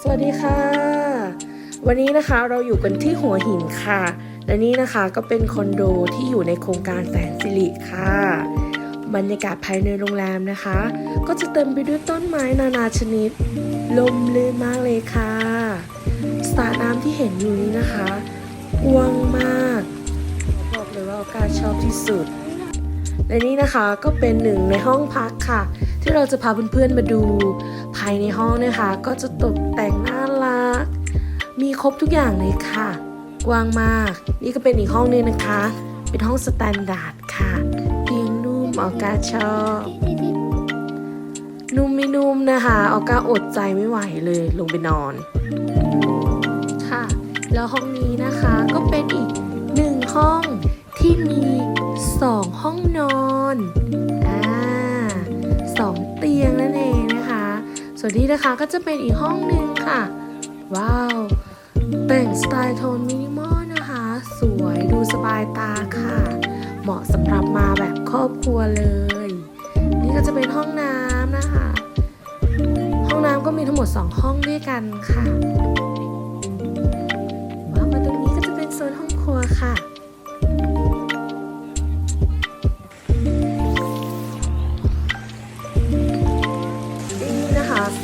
สวัสดีค่ะ วันนี้นะคะเราอยู่กันที่หัวหินค่ะ และนี่นะคะก็เป็นคอนโดที่อยู่ในโครงการแสนสิริค่ะ บรรยากาศภายในโรงแรมนะคะ ก็จะเต็มไปด้วยต้นไม้นานาชนิด ลมลื่นมากเลยค่ะสระน้ำที่เห็นอยู่นี้นะคะกว้างมากบอกเลยว่าโอกาสชอบที่สุด และนี่นะคะก็เป็นหนึ่งในห้องพักค่ะ ที่เราจะพาเพื่อนๆมาดู ภายในห้องนะคะ ก็จะตกแต่งน่ารัก มีครบทุกอย่างเลยค่ะ กว้างมาก นี่ก็เป็นอีกห้องหนึงนะคะ เป็นห้องสแตนดาร์ดค่ะเตียงนุ่มออกาชอบนุ่มไม่นุ่มนะคะออกาอดใจไม่ไหวเลยลงไปนอนค่ะ แล้วห้องนี้นะคะก็เป็นอีกหนึ่งห้องที่มีสอง นอนอ่าสองเตียงนั่นเองนะคะ ส่วนนี้นะคะก็จะเป็นอีกห้องหนึ่งค่ะ ว้าว แต่งสไตล์โทนมินิมอลนะคะ สวยดูสบายตาค่ะ เหมาะสำหรับมาแบบครอบครัวเลย นี่ก็จะเป็นห้องน้ำนะคะ ห้องน้ำก็มีทั้งหมด 2 ห้องด้วยกันค่ะ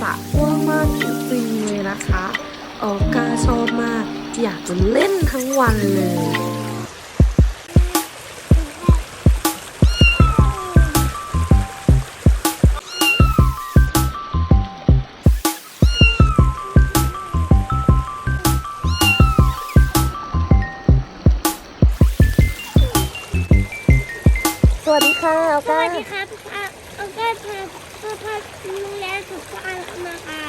ระกว้างมากจริงๆเลยนะคะ ออกกาชอบมาก อยากจะเล่นทั้งวันเลยสวัสดีค่ะออสกาสวัสดีครับอะเอาก็พา พ่อพาดูแลสุขภาพนะคะ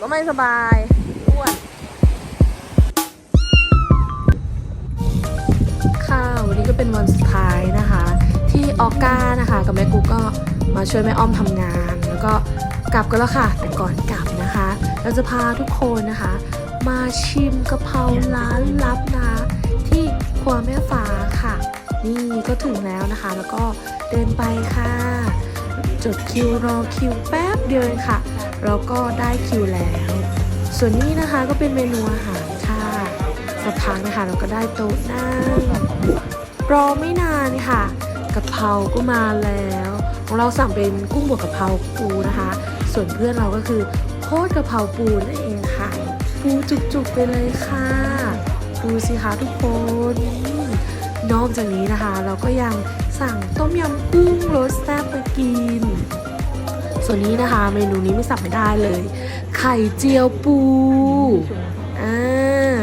ก็ไม่สบายอ้วนค่ะวันนี้ก็เป็นวันสุดท้ายนะคะ ที่ออก้านะคะ กับแม่กูก็มาช่วยแม่อ้อมทำงาน แล้วก็กลับกันแล้วค่ะ แต่ก่อนกลับนะคะ เราจะพาทุกคนนะคะ มาชิมกะเพราร้านลับนะที่ครัวแม่ฟ้าค่ะ นี่ก็ถึงแล้วนะคะ แล้วก็เดินไปค่ะ จดคิวรอคิวแป๊บเดียวเองค่ะเราก็ได้คิวแล้ว ส่วนนี้นะคะก็เป็นเมนูอาหารค่ะสักพักนะคะเราก็ได้โต๊ะนั่งรอไม่นานค่ะกะเพราก็มาแล้วของเราสั่งเป็นกุ้งบวกกะเพราปูนะคะ ส่วนเพื่อนเราก็คือโคตรกะเพราปูนั่นเองค่ะ ปูจุกๆไปเลยค่ะ ดูสิคะทุกคนนอกจากนี้นะคะ เราก็ยัง สั่งต้มยำกุ้งรสแซ่บมากิน ส่วนนี้นะคะ เมนูนี้ไม่สับไม่ได้เลย ไข่เจียวปูอ่า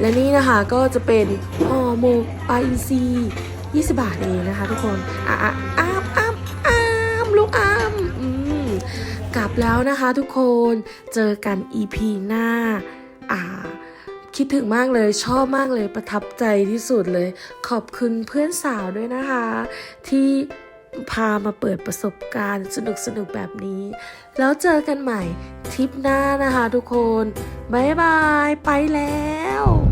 และนี่นะคะก็จะเป็นห่อหมกปลาอินทรี20 บาทเองนะคะทุกคนอะอะอ้ามอ้ามอ้ามลูกอ้ามอืมกลับแล้วนะคะทุกคนเจอกัน EP หน้า อ่า คิดถึงมากเลยชอบมากเลยประทับใจที่สุดเลย ขอบคุณเพื่อนสาวด้วยนะคะ ที่พามาเปิดประสบการณ์สนุกสนุกแบบนี้ แล้วเจอกันใหม่ทริปหน้านะคะทุกคน บ๊ายบาย ไปแล้ว